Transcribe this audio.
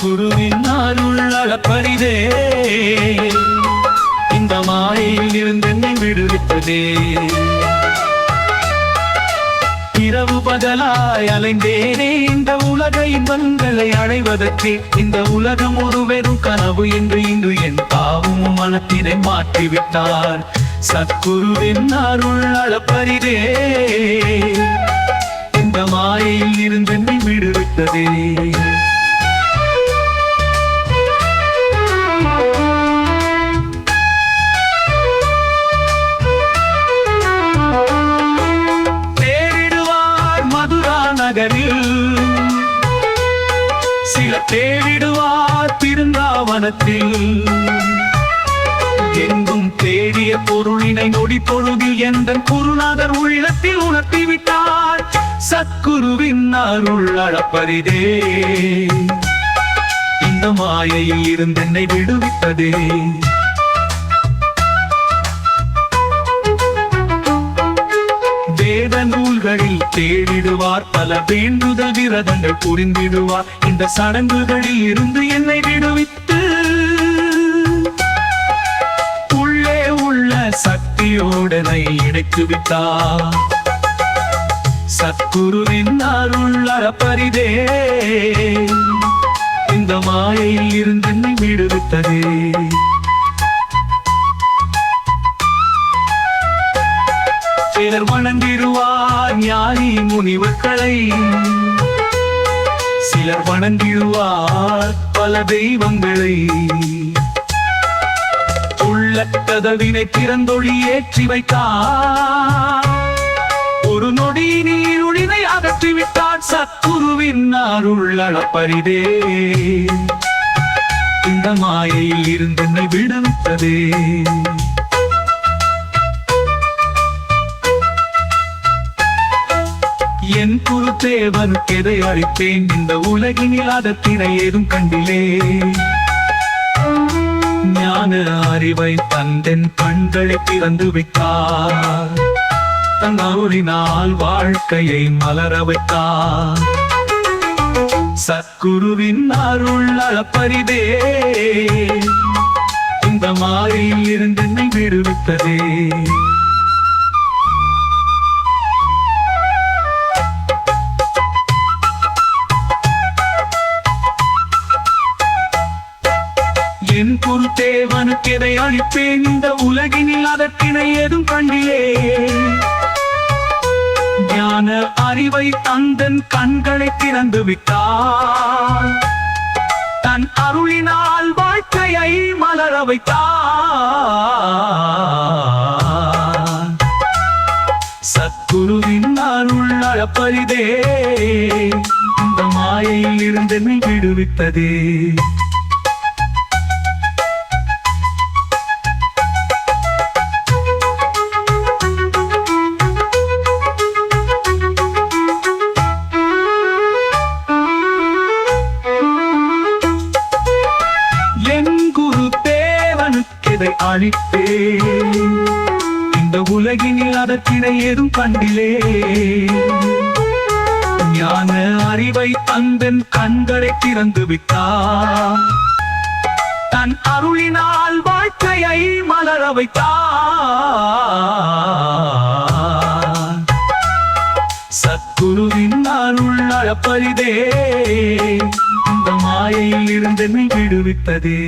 குருவின் அருள் அளப்பரிதே இந்த மாயையில் இருந்து என்னை விடுவித்ததே. இரவு பகலாய் அலைந்தேனே இந்த உலக இன்பங்களை அடைவதற்கே. இந்த உலகம் ஒரு வெறும் கனவு என்று இன்று என் பாவும் மனத்தினை மாற்றிவிட்டார். சத்குருவின் அருள் அளப்பரிதே இந்த மாயையில் இருந்து என்னை விடுவித்ததே. தேடிடுவார் திருந்தாவனத்தில். எங்கும் தேடிய பொருளினை நொடி பொழுதில் எந்த குருநாதர் உள்ளத்தில் உணர்த்தி விட்டார் சத்குருவின் அருள் அளப்பரிதே இந்த மாயையில் இருந்தென்னை விடுவித்ததே. வேத நூல்களில் தேடிடுவார் பல வேண்டுதல் விரதங்கள் புரிந்திடுவார். இந்த சடங்குகளில் இருந்து என்னை விடுவித்து உள்ளே உள்ள சக்தியோடனை இணைத்து விட்டார். சத்குருவின் அருள் அறப்பரிதே இந்த மாயையில் இருந்து என்னை விடுவித்ததே. சிலர் வணங்கிடுவார் ஞானி முனிவர்களை. சிலர் வணங்கியுவார் பல தெய்வங்களை. உள்ள கதவினை திறந்தொழி ஏற்றி வைத்தார். ஒரு நொடி நீருளினை அகற்றிவிட்டார். சத்குருவின் அருள் பரிதே இந்த மாயையில் இருந்து விடுவித்ததே. என் குருதேவனுக்கு எதை அழித்தேன் இந்த உலகினில் திரை ஏதும் கண்டிலே. ஞான அறிவை தந்தன் கண்களை திறந்து விட்டார் தன் அருளினால் வாழ்க்கையை மலர வைத்தார். சத்குருவின் அருள் அளப்பரிதே. இந்த மாறியில் இருந்து விடுவித்ததே. என் பொருட்டேவனுக்கு எதை அளிப்பேன் இந்த உலகினில் அதற்கினை ஏதும் கண்டிலே. ஞான அறிவை தந்தன் கண்களை திறந்து விட்டார் தன் அருளினால் வாழ்க்கையை மலர வைத்தார் சத்குருவின் அருள் அழப்பரிதே இந்த மாயையில் இருந்து விடுவித்ததே. இதை அழித்தே இந்த உலகினில் அதற்கினை ஏதும் கண்டிலே. ஞான அறிவை தந்தன் கண்களை திறந்து விட்டார் தன் அருளினால் வாழ்க்கையை மலர வைத்தார் சத்குருவின் அருள் அளப்பரிதே இந்த மாயையில் இருந்து என்னை விடுவித்ததே